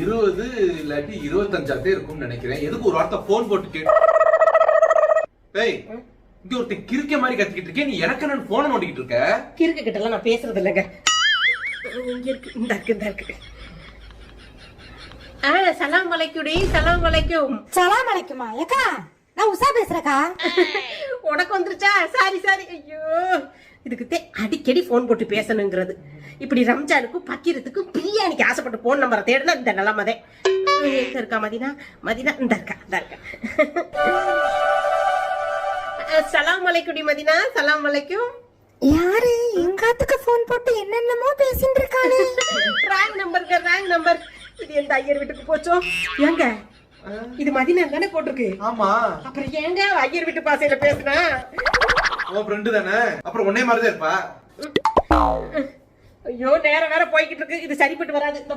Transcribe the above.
இருபது இல்லாட்டி இருபத்தஞ்சாத்தே இருக்கும்னு நினைக்கிறேன். எதுக்கு ஒரு வார்த்தை போன் போட்டு கேட்டு ஏய் இங்க ஒருத்தன் கிறுக்க மாதிரி கத்திக்கிட்டு இருக்கேன் நீ எனக்கு நான் போன நோண்டிக்கிட்டு இருக்க? கிறுக்கு கிட்ட எல்லாம் நான் பேசுறது இல்லைங்க. இங்க இருக்கு இந்த இருக்கு இந்த இருக்கு. ஆ சலாம் வலைக்குடி சலாம் வலைக்கும் சலாம் அலைக்குமா? ஏக்கா நான் உஷா பேசுறக்கா. உனக்கு வந்துருச்சா? Sorry sorry. ஐயோ. இதுக்கு தே அடிக்கடி ஃபோன் போட்டு பேசணுங்கிறது. இப்படி ரம்ஜானுக்கும் பக்கீரத்துக்கும் பிரியாணிக்கு ஆசைப்பட்டு ஃபோன் நம்பரை தேடினா இந்த நிலமதே எங்க இருக்கா மதினா? மதினா இந்த இருக்கா இந்த இருக்கா. சலாம் வலைக்குடி மதினா சலாம் வலைக்கும் யாரு? எங்காத்துக்கு போன் போட்டு என்னென்னமோ பேசிட்டு இருக்கானு ரேங்க் நம்பருக்கு ரேங்க் நம்பர் இது எந்த ஐயர் வீட்டுக்கு போச்சோ? ஏங்க இது மதினா தானே போட்டிருக்கு? ஆமா. அப்புறம் ஏங்க ஐயர் வீட்டு பாசையில பேசுனா? அவன் ஃப்ரெண்டு தானே? அப்புறம் உன்னே மாதிரிதான் இருப்பா. ஐயோ நேரம் வேற போய்கிட்டு இருக்கு. இது சரிப்பட்டு வராது. இந்த